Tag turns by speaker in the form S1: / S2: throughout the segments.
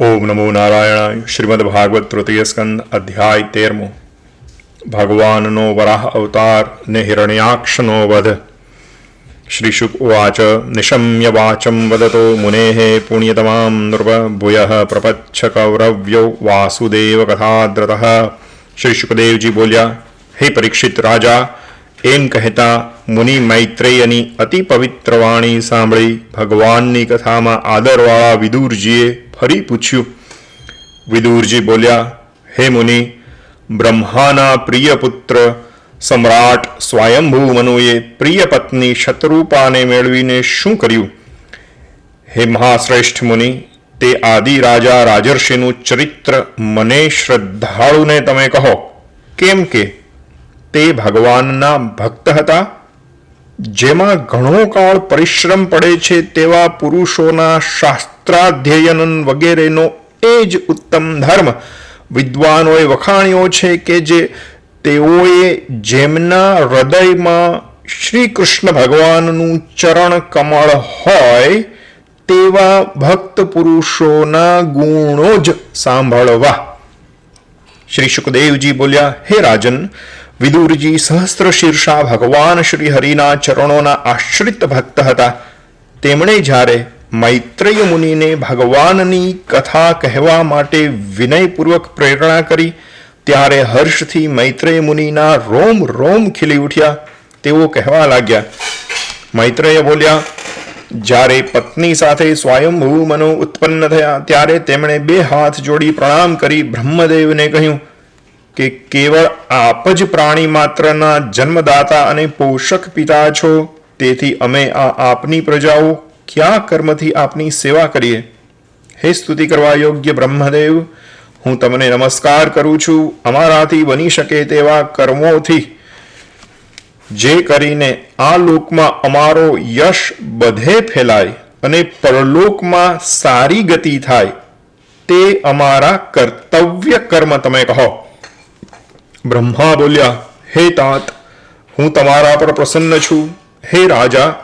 S1: ઓમ નમો નારાયણાય શ્રીમદ ભાગવત તૃતીય સ્કંદ અધ્યાય તેરમો ભગવાનનો વરાહ અવતાર ને હિરણ્યાક્ષનો વધ શ્રી શુક ઉવાચ નિશમ્ય વાચમ વદતો મુનેઃ પુણ્યતમામ નૃપ ભૂયઃ પ્રપચ્છ કૌરવ્યો વાસુદેવ કથાદ્રતઃ શ્રી શુકદેવજી બોલ્યા હે પરીક્ષિત રાજા એમ કહેતા મુનિ મૈત્રેયની અતિ પવિત્ર વાણી સાંભળી ભગવાનની કથામાં આદરવાળા વિદુરજીએ ફરી પૂછ્યું. વિદુરજી બોલ્યા, હે મુનિ, બ્રહ્માના પ્રિય પુત્ર, સમ્રાટ સ્વયંભૂ મનુએ પ્રિય પત્ની શત્રુપાને મેળવીને શું કર્યું? હે મહાશ્રેષ્ઠ મુનિ, તે આદિ રાજા રાજર્ષિનું ચરિત્ર મને શ્રદ્ધાળુને તમે કહો. કેમ કે તે ભગવાનના ભક્ત હતા. જેમાં ઘણો કાળ પરિશ્રમ પડે છે તેવા પુરુષોના શાસ્ત્રાધ્યયન વગેરેનો એ જ ઉત્તમ ધર્મ. વિદ્વાનોએ વખાણ્યો છે કે જે તેઓએ જેમના હૃદયમાં શ્રી કૃષ્ણ ભગવાનનું ચરણ કમળ હોય તેવા ભક્ત પુરુષોના ગુણો જ સાંભળવા. શ્રી સુખદેવજી બોલ્યા, હે રાજન વિદુરજી સહસ્ત્ર શીર્ષા ભગવાન શ્રી હરિના ચરણોના આશ્રિત ભક્ત હતા તેમણે જ્યારે મૈત્રેય મુનિને ભગવાનની કથા કહેવા માટે વિનયપૂર્વક પ્રેરણા કરી, ત્યારે હર્ષથી મૈત્રેય મુનિના રોમ રોમ ખીલી ઉઠ્યા. તેઓ કહેવા લાગ્યા, મૈત્રેય બોલ્યા, જ્યારે પત્ની સાથે સ્વયંભૂ મનો ઉત્પન્ન થયા, ત્યારે તેમણે બે હાથ જોડી પ્રણામ કરી બ્રહ્મદેવને કહ્યું કે કેવળ આપ જ પ્રાણી માત્રના જન્મદાતા અને પોષક પિતા છો? તેથી અમે આ આપની પ્રજાઓ કયા કર્મથી આપની સેવા કરીએ? હે સ્તુતિ કરવા યોગ્ય બ્રહ્મદેવ, હું તમને નમસ્કાર કરું છું. અમારાથી બની શકે તેવા કર્મોથી. જે કરીને આ લોકમાં અમારો યશ બધે ફેલાય અને પરલોકમાં સારી ગતિ થાય. તે અમારા કર્તવ્ય કર્મ તમે કહો. બ્રહ્મા બોલ્યા, હે તાત, હું તમારા પર પ્રસન્ન છું. હે રાજા,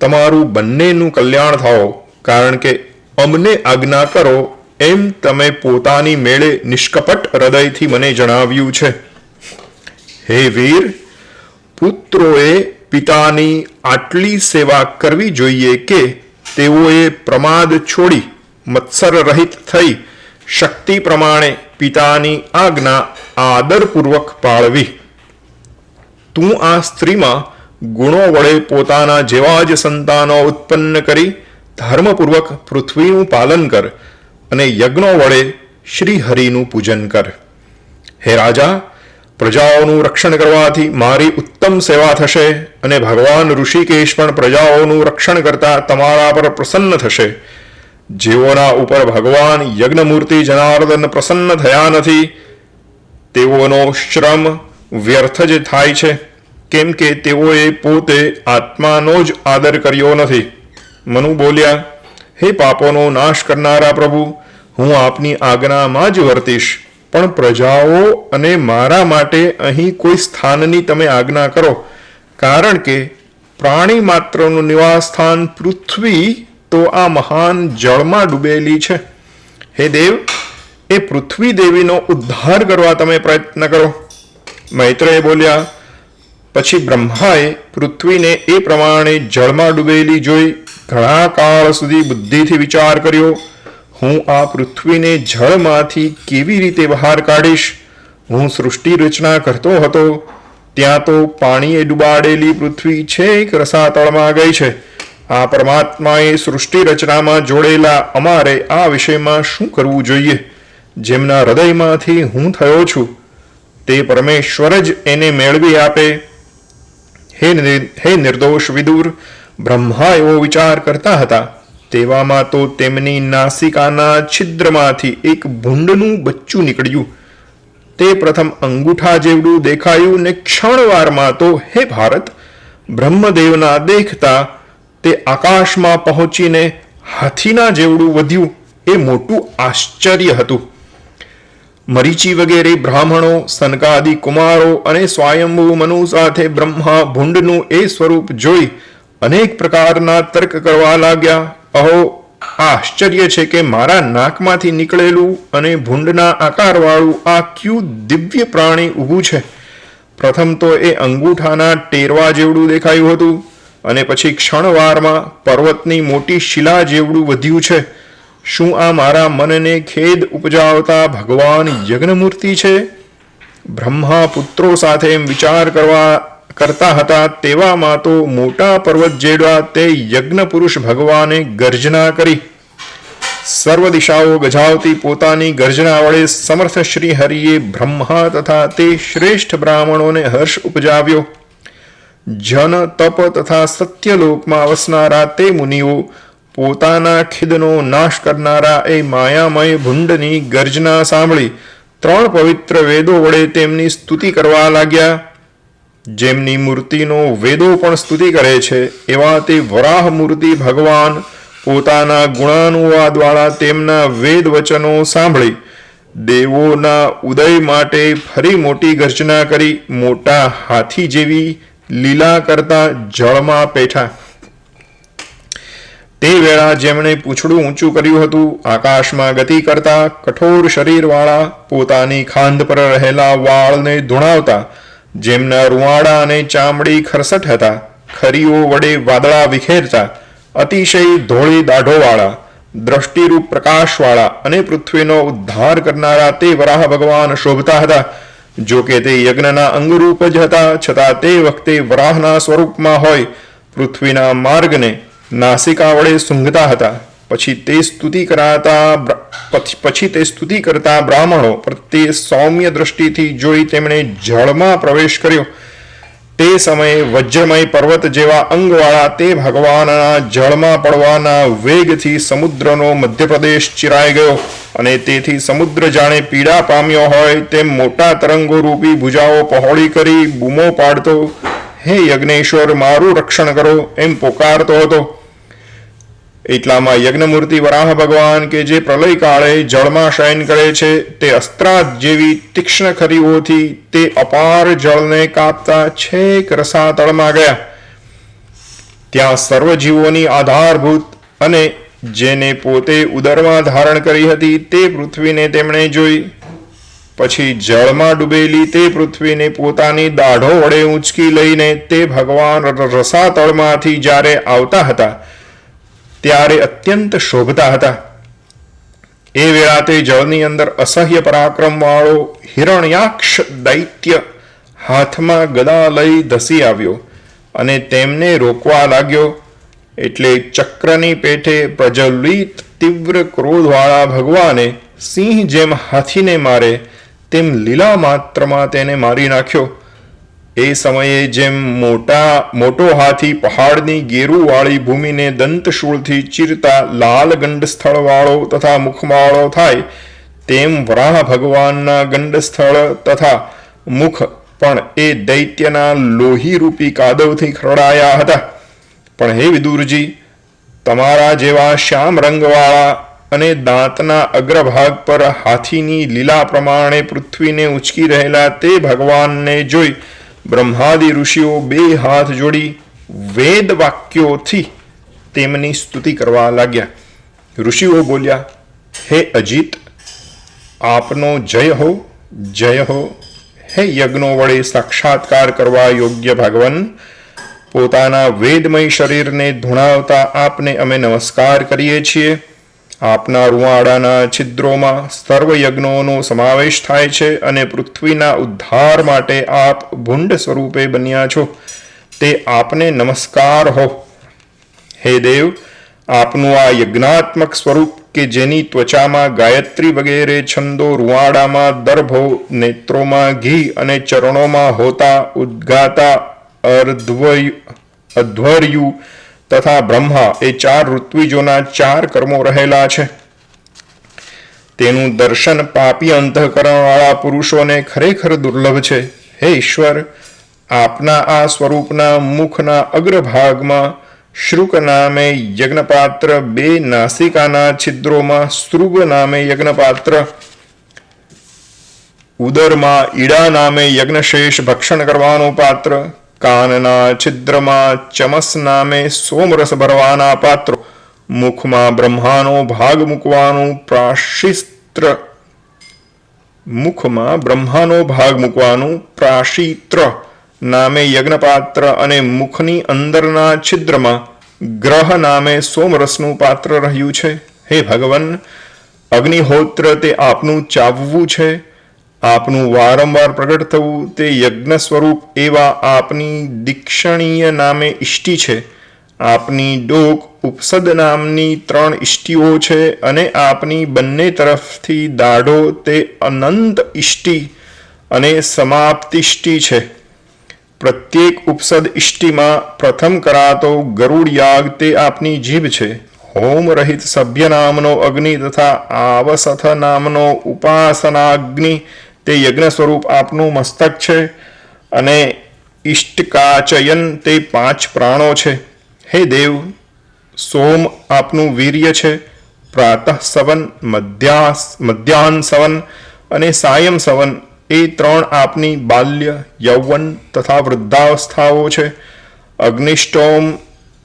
S1: તમારું બંનેનું કલ્યાણ થાઓ, કારણ કે અમને આજ્ઞા કરો, એમ તમે પોતાની મેળે નિષ્કપટ હૃદયથી મને જણાવ્યું છે. હે વીર, પુત્રોએ પિતાની આટલી સેવા કરવી જોઈએ કે તેઓએ પ્રમાદ છોડી મત્સર રહિત થઈ શક્તિ પ્રમાણે પિતાની આજ્ઞા આદરપૂર્વક પાળવી. તું આ સ્ત્રીમાં ગુણો વડે પોતાના જેવા જ સંતાનો ઉત્પન્ન કરી ધર્મપૂર્વક પૃથ્વીનું પાલન કર અને યજ્ઞો વડે શ્રી હરિનું પૂજન કર. હે રાજા, પ્રજાઓનું રક્ષણ કરવાથી મારી ઉત્તમ સેવા થશે અને ભગવાન ઋષિકેશ પણ પ્રજાઓનું રક્ષણ કરતા તમારા પર પ્રસન્ન થશે. જેઓના ઉપર ભગવાન યજ્ઞમૂર્તિ જનાર્દન પ્રસન્ન થયા નથી તેઓનો શ્રમ વ્યર્થ જ થાય છે, કેમ કે તેઓએ પોતે આત્માનો જ આદર કર્યો નથી. મનુ બોલ્યા, હે પાપોનો નાશ કરનારા પ્રભુ, હું આપની આજ્ઞામાં જ વર્તીશ. પણ પ્રજાઓ અને મારા માટે અહીં કોઈ સ્થાનની તમે આજ્ઞા કરો, કારણ કે પ્રાણી માત્રનું નિવાસ સ્થાન પૃથ્વી તો આ મહાન જળમાં ડૂબેલી છે. હે દેવ એ પૃથ્વી દેવીનો ઉદ્ધાર કરવા તમે પ્રયત્ન કરો. મૈત્રેય બોલ્યા, પછી બ્રહ્માએ પૃથ્વીને એ પ્રમાણે જળમાં ડૂબેલી જોઈ ઘણા કાળ સુધી બુદ્ધિથી વિચાર કર્યો, હું આ પૃથ્વીને જળમાંથી કેવી રીતે બહાર કાઢીશ? હું સૃષ્ટિ રચના કરતો હતો, ત્યાં તો પાણીએ ડૂબાડેલી પૃથ્વી છેક રસાતળમાં ગઈ છે. આ પરમાત્માએ સૃષ્ટિ રચનામાં જોડેલા અમારે આ વિષયમાં શું કરવું જોઈએ? જેમના હૃદયમાંથી હું થયો છું, તે પરમેશ્વર જ એને મેળવી આપે. હે હે નિર્દોષ વિદુર, બ્રહ્મા એવો વિચાર કરતા હતા. તેવામાં તો તેમની નાસિકાના છિદ્રમાંથી એક ભૂંડનું બચ્ચું નીકળ્યું. તે પ્રથમ અંગૂઠા જેવડું દેખાયું ને ક્ષણવારમાં તો, હે ભારત, બ્રહ્મદેવના દેખતા તે આકાશમાં પહોંચીને હાથીના જેવડું વધ્યું. એ મોટું આશ્ચર્ય હતું. મરીચી વગેરે બ્રાહ્મણો, સનકાદિ કુમારો અને સ્વયંભૂ મનુ સાથે બ્રહ્મા ભૂંડનું એ સ્વરૂપ જોઈ અનેક પ્રકારના તર્ક કરવા લાગ્યા. અહો, આશ્ચર્ય છે કે મારા નાકમાંથી નીકળેલું અને ભૂંડના આકારવાળું આ ક્યું દિવ્ય પ્રાણી ઊભું છે? પ્રથમ તો એ અંગૂઠાના ટેરવા જેવડું દેખાયું હતું અને પછી ક્ષણવારમાં પર્વતની મોટી શિલા જેવડું વધ્યું છે. શું આ મારા મનને ખેદ ઉપજાવતા ભગવાન યજ્ઞમૂર્તિ છે? બ્રહ્મા પુત્રો સાથે એમ વિચાર કરવા કરતા હતા તેવામાં તો મોટા પર્વત જેડવા તે યજ્ઞ પુરુષ ભગવાને ગર્જના કરી. સર્વ દિશાઓ ગજાવતી પોતાની ગર્જના વડે સમર્થ શ્રી હરિએ બ્રહ્મા તથા તે શ્રેષ્ઠ બ્રાહ્મણોને હર્ષ ઉપજાવ્યો. જન, તપ તથા સત્યલોકમાં વસનારા તે મુનિઓ પોતાના ખિદનો નાશ કરનારા એ માયામય ભુંડની ગર્જના સાંભળી ત્રણ પવિત્ર વેદો વડે તેમની સ્તુતિ કરવા લાગ્યા. જેમની મૂર્તિનો વેદો પણ સ્તુતિ કરે છે, એવા તે વરાહ મૂર્તિ ભગવાન પોતાના ગુણાનુવાદ વાળા તેમના વેદ વચનો સાંભળી. દેવોના ઉદય માટે ફરી મોટી ગર્જના કરી, મોટા હાથી જેવી લીલા કરતા જળમાં પેઠા તે વેળા જેમણે પૂંછડું ઊંચું કર્યું હતું, આકાશમાં ગતિ કરતા કઠોર શરીરવાળા પોતાની ખાંધ પર રહેલા વાળને ધૂણાવતા, જેમના રૂવાડા અને ચામડી ખરસટ હતા, ખરીઓ વડે વાદળા વિખેરતા, અતિશય ધોળી દાઢોવાળા, દ્રષ્ટિરૂપ પ્રકાશવાળા અને પૃથ્વીનો ઉદ્ધાર કરનારા તે વરાહ ભગવાન શોભતા હતા જો કે તે યજ્ઞના અંગરૂપ જ હતા, છતાં તે વખતે વરાહના સ્વરૂપમાં હોય, પૃથ્વીના માર્ગને નાસિકા વડે સૂંઘતા હતા. પછી તે સ્તુતિ કરાતા પછી તે સ્તુતિ કરતા બ્રાહ્મણો પ્રત્યે સૌમ્ય દ્રષ્ટિથી જોઈ તેમણે જળમાં પ્રવેશ કર્યો. તે સમયે વજ્રમય પર્વત જેવા અંગવાળા તે ભગવાનના જળમાં પડવાના વેગથી સમુદ્રનો મધ્યપ્રદેશ ચિરાઈ ગયો અને તેથી સમુદ્ર જાણે પીડા પામ્યો હોય તેમ મોટા તરંગો રૂપી ભુજાઓ પહોળી કરી બૂમો પાડતો, હે યજ્ઞેશ્વર, મારું રક્ષણ કરો એમ પોકારતો હતો. એટલામાં યજ્ઞમૂર્તિ વરાહ ભગવાન કે જે પ્રલય કાળે જળમાં શયન કરે છે, તે અસ્ત્રાદ જેવી તીક્ષ્ણ ખરીઓથી તે અપાર જળને કાપતા છેક રસાતળમાં ગયા. ત્યાં સર્વ જીવોની આધારભૂત અને જેને પોતે ઉદરમાં ધારણ કરી હતી તે પૃથ્વીને તેમણે જોઈ. પછી જળમાં ડૂબેલી તે પૃથ્વીને પોતાની દાઢો વડે ઊંચકી લઈને તે ભગવાન રસાતળમાંથી જ્યારે આવતા હતા ત્યારે અત્યંત શોભતા હતા. એ વેળા તે જળની અંદર અસહ્ય પરાક્રમવાળો હિરણ્યાક્ષ દૈત્ય હાથમાં ગદા લઈ ધસી આવ્યો અને તેમને રોકવા લાગ્યો એટલે ચક્રની પેઠે પ્રજ્વલિત તીવ્ર ક્રોધવાળા ભગવાને સિંહ જેમ હાથીને મારે તેમ લીલા માત્રમાં તેને મારી નાખ્યો. એ સમયે જેમ મોટા, મોટો હાથી પહાડની ગેરુવાળી ભૂમિને દંતશૂળથી ચીરતા લાલ ગંડ સ્થળવાળો તથા મુખવાળો થાય, તેમ વરાહ ભગવાનના ગંડસ્થળ તથા મુખ પણ એ દૈત્યના લોહીરૂપી કાદવથી ખરડાયા હતા. પણ હે વિદુરજી, તમારા જેવા શ્યામ રંગવાળા અને દાંતના અગ્રભાગ પર હાથીની લીલા પ્રમાણે પૃથ્વીને ઉચકી રહેલા તે ભગવાનને જોઈ બ્રહ્માદિ ઋષિઓ બે હાથ જોડી વેદ વાક્યોથી તેમની સ્તુતિ કરવા લાગ્યા. ઋષિઓ બોલ્યા, હે અજીત, આપનો જય હો જય હો. હે યજ્ઞો વડે સાક્ષાત્કાર કરવા યોગ્ય ભગવાન. પોતાના વેદમય શરીરને ધૂણાવતા આપને અમે નમસ્કાર કરીએ છીએ. આપના રૂવાડાના છિદ્રોમાં સર્વ યજ્ઞોનો સમાવેશ થાય છે અને પૃથ્વીના ઉદ્ધાર માટે આપ ભૂંડ સ્વરૂપે બન્યા છો. તે આપને નમસ્કાર હો. હે દેવ, આપનું આ યજ્ઞાત્મક સ્વરૂપ કે જેની ત્વચામાં ગાયત્રી વગેરે છંદો રૂવાડામાં દર્ભો, નેત્રોમાં ઘી અને ચરણોમાં હોતા ઉદ્ગાતા અર્ધ્વય અધ્વર્યુ તથા બ્રહ્મા એ ચાર ઋત્વિજોના ચાર કર્મો રહેલા છે. તેનું દર્શન પાપી અંતઃકરણવાળા પુરુષોને ખરેખર દુર્લભ છે. હે ઈશ્વર, આપના આ સ્વરૂપના મુખના અગ્રભાગમાં શ્રુક નામે યજ્ઞપાત્ર, બે નાસિકાના છિદ્રોમાં સ્ત્રુગ નામે યજ્ઞપાત્ર, ઉદરમાં ઈડા નામે યજ્ઞશેષ ભક્ષણ કરવાનું પાત્ર કાનના છિદ્રમાં ચમસ નામે સોમરસ ભરવાના પાત્રો મુખમાં બ્રહ્માનો ભાગ મૂકવાનું પ્રાશિસ્ત્ર મુખમાં બ્રહ્માનો ભાગ મૂકવાનું પ્રાશિત્ર નામે યજ્ઞપાત્ર અને મુખની અંદરના છિદ્રમાં ગ્રહ નામે સોમરસનું પાત્ર રહ્યું છે હે ભગવાન અગ્નિહોત્ર તે આપનું ચાવવું છે આપનું વારંવાર પ્રગટ થવું તે યજ્ઞ સ્વરૂપ એવા આપની દીક્ષણીય નામે ઇષ્ટિ છે. આપની ડોક ઉપસદ નામની ત્રણ ઇષ્ટિઓ છે અને આપની બંને તરફથી દાઢો તે અનંત ઇષ્ટિ અને સમાપ્તિષ્ટિ છે. પ્રત્યેક ઉપસદ ઇષ્ટિમાં પ્રથમ કરાતો ગરુડ યાગ તે આપની જીભ છે. હોમ રહિત સભ્ય નામનો અગ્નિ તથા આવસથ નામનો ઉપાસનાગ્નિ તે યજ્ઞ સ્વરૂપ આપનું મસ્તક છે અને ઇષ્ટકાચયન તે પાંચ પ્રાણો છે. હે દેવ, સોમ આપનું વીર્ય છે. પ્રાતઃ સવન મધ્યા મધ્યાહન સવન અને સાયમ સવન એ ત્રણ આપની બાલ્ય, યૌવન તથા વૃદ્ધાવસ્થાઓ છે. અગ્નિષ્ટોમ,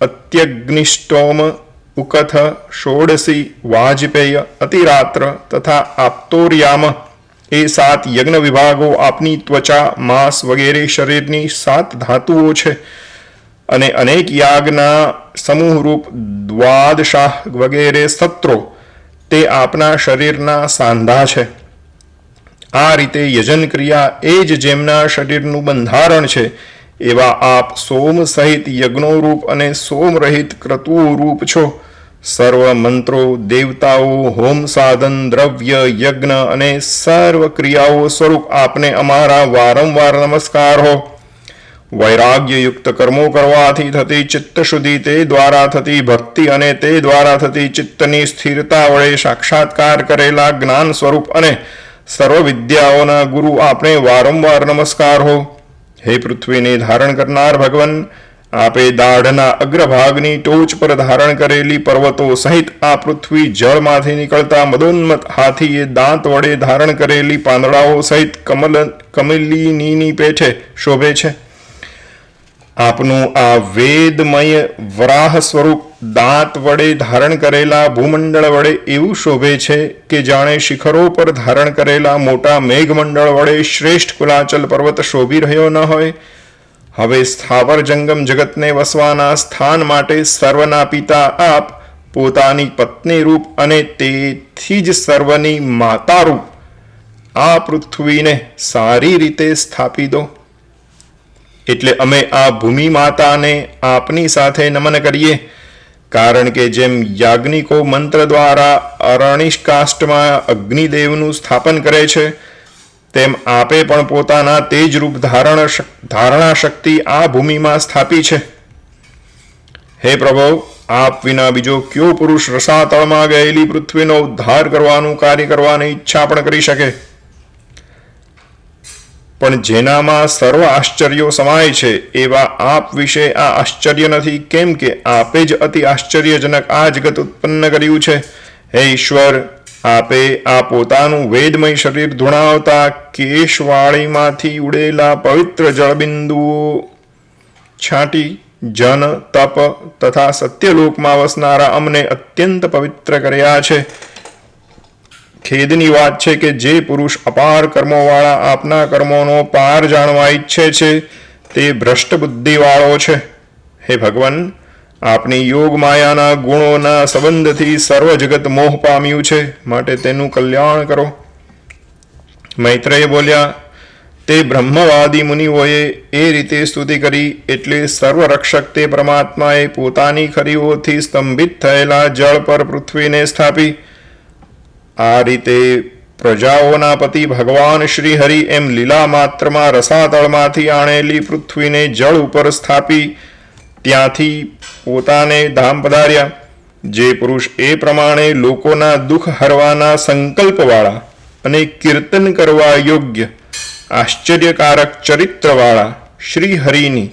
S1: અત્યગ્નિષ્ટોમ, ઉકથ, ષોડશી, વાજપેય, અતિરાત્ર તથા આપતોર્યામ એ સાત યજ્ઞ વિભાગો, આપની ત્વચા, માંસ વગેરે શરીરની સાત ધાતુઓ છે. અને અનેક યાગના સમૂહરૂપ દ્વાદશાહ વગેરે સત્રો તે આપના શરીરના સાંધા છે. આ રીતે યજન ક્રિયા એ જ જેમના શરીરનું બંધારણ છે, એવા આપ સોમ સહિત યજ્ઞો રૂપ અને સોમ રહિત ક્રતુઓ રૂપ છો. સર્વ મંત્રો દેવતાઓ, હોમ સાધન, દ્રવ્ય, યજ્ઞ અને સર્વ ક્રિયાઓ સ્વરૂપ આપને અમારા વારંવાર નમસ્કાર હો. વૈરાગ્યયુક્ત કર્મો કરવાથી થતી ચિત્ત શુદ્ધિ તે દ્વારા થતી ભક્તિ અને તે દ્વારા થતી ચિત્તની સ્થિરતા વડે સાક્ષાત્કાર કરેલા જ્ઞાન સ્વરૂપ અને સર્વ વિદ્યાઓના ગુરુ આપણે વારંવાર નમસ્કાર હો. હે પૃથ્વીને ધારણ કરનાર ભગવાન આપે દાઢના અગ્રભાગની ટોચ પર ધારણ કરેલી પર્વતો સહિત આ પૃથ્વી જળમાંથી નીકળતા મદોન્મત હાથીએ દાંત વડે ધારણ કરેલી પાંદડાઓ સહિત કમલ, કમલિનીની પેઠે શોભે છે. આપનું આ વેદમય વરાહ સ્વરૂપ દાંત વડે ધારણ કરેલા ભૂમંડળ વડે એવું શોભે છે કે જાણે શિખરો પર ધારણ કરેલા મોટા મેઘમંડળ વડે શ્રેષ્ઠ કુલાચલ પર્વત શોભી રહ્યો ન હોય. હવે સ્થાવર જંગમ જગતને વસવાના સ્થાન માટે સર્વના પિતા આપ પોતાની પત્ની રૂપ અને તેથી જ સર્વની માતા રૂપ. આ પૃથ્વીને સારી રીતે સ્થાપી દો. એટલે અમે આ ભૂમિ માતાને આપની સાથે નમન કરીએ. કારણ કે જેમ યાજ્ઞિકો મંત્ર દ્વારા અરણિષ્કાષ્ટમાં અગ્નિદેવનું સ્થાપન કરે છે તેમ આપે પણ પોતાના તેજ રૂપ ધારણ ધારણા શક્તિ આ ભૂમિમાં સ્થાપી છે. હે પ્રભુ, આપ વિના બીજો કયો પુરુષ રસાતળમાં ગયેલી પૃથ્વીનો ઉદ્ધાર કરવાનું કાર્ય કરવાની ઈચ્છા પણ કરી શકે? પણ જેનામાં સર્વ આશ્ચર્યો સમાય છે, એવા આપ વિશે આ આશ્ચર્ય નથી, કેમ કે આપે જ અતિ આશ્ચર્યજનક આ જગત ઉત્પન્ન કર્યું છે. હે ઈશ્વર આપે આ પોતાનું વેદમય શરીર ધૂણાવતા કેશવાળીમાંથી ઉડેલા પવિત્ર જળબિંદુઓ છાંટી, જન, તપ તથા સત્યલોકમાં વસનારા અમને અત્યંત પવિત્ર કર્યા છે. ખેદની વાત છે કે જે પુરુષ અપાર કર્મોવાળા આપના કર્મોનો પાર જાણવા ઈચ્છે છે, તે ભ્રષ્ટ બુદ્ધિવાળો છે. હે ભગવાન આપની યોગ માયાના ગુણોના સંબંધથી સર્વ જગત મોહ પામ્યું છે. માટે તેનું કલ્યાણ કરો. મૈત્રેય બોલ્યા, તે બ્રહ્મવાદી મુનિઓએ એ રીતે સ્તુતિ કરી, એટલે સર્વરક્ષક તે પરમાત્માએ પોતાની ખરીઓથી સ્તંભિત થયેલા જળ પર પૃથ્વીને સ્થાપી. આ રીતે પ્રજાઓના પતિ ભગવાન શ્રી હરિ એમ લીલા માત્રમાં રસાતળમાંથી આણેલી પૃથ્વીને જળ ઉપર સ્થાપી. ત્યાંથી પોતાને ધામ પધાર્યા. જે પુરુષ એ પ્રમાણે લોકોના દુઃખ હરવાના સંકલ્પવાળા અને કીર્તન કરવા યોગ્ય, આશ્ચર્યકારક ચરિત્રવાળા શ્રી હરિની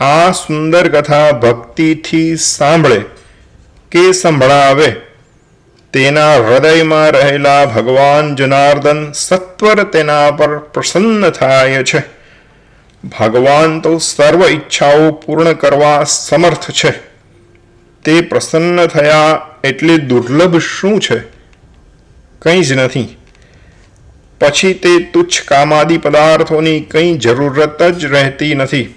S1: આ સુંદર કથા ભક્તિથી સાંભળે કે સંભળાવે. તેના હૃદયમાં રહેલા ભગવાન જનાર્દન સત્વર તેના પર પ્રસન્ન થાય છે. ભગવાન તો સર્વ ઈચ્છાઓ પૂર્ણ કરવા સમર્થ છે. તે પ્રસન્ન થયા એટલે દુર્લભ શું છે? કંઈ જ નથી. પછી તે તુચ્છ કામાદી પદાર્થોની કંઈ જરૂરત જ રહેતી નથી.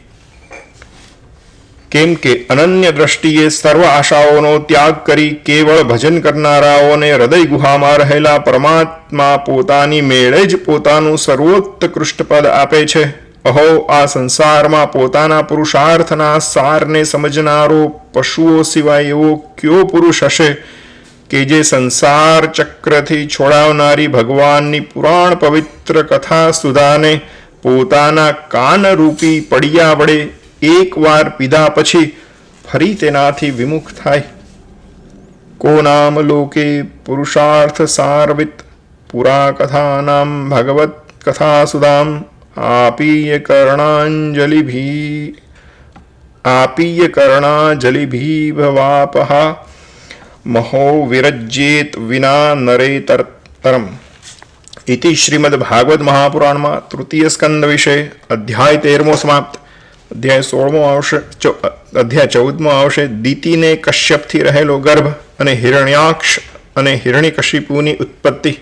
S1: કેમ કે અનન્ય દ્રષ્ટિએ સર્વ આશાઓનો ત્યાગ કરી કેવળ ભજન કરનારાઓને હૃદય ગુહામાં રહેલા પરમાત્મા પોતાની મેળે જ પોતાનું સર્વોત્કૃષ્ટ પદ આપે છે. અહો, આ સંસારમાં પોતાના પુરુષાર્થના સારને સમજનારો પશુઓ સિવાય એવો કયો પુરુષ હશે કે જે સંસાર ચક્રથી છોડાવનારી ભગવાનની પુરાણ પવિત્ર કથા સુધાને પોતાના કાનરૂપી પડિયા વડે એકવાર પીધા પછી ફરી તેનાથી વિમુખ થાય? કો નામ લોકે પુરુષાર્થ સારવિત પુરા કથાનામ ભગવત કથા સુદામ આપીય કર્ણાંજલિભી આપીય કર્ણાજલિભી ભવાપહા મહો વિરજ્યેત વિના નરેતરતરમ ઇતિ શ્રીમદ ભાગવત મહાપુરાણમાં તૃતીય સ્કંદ વિશે અધ્યાય તેરમો સમાપ્ત અધ્યાય સોળમો આવશે અધ્યાય ચૌદમો આવશે દીતીને કશ્યપથી રહેલો ગર્ભ અને હિરણ્યાક્ષ અને હિરણ્યકશિપુની ઉત્પત્તિ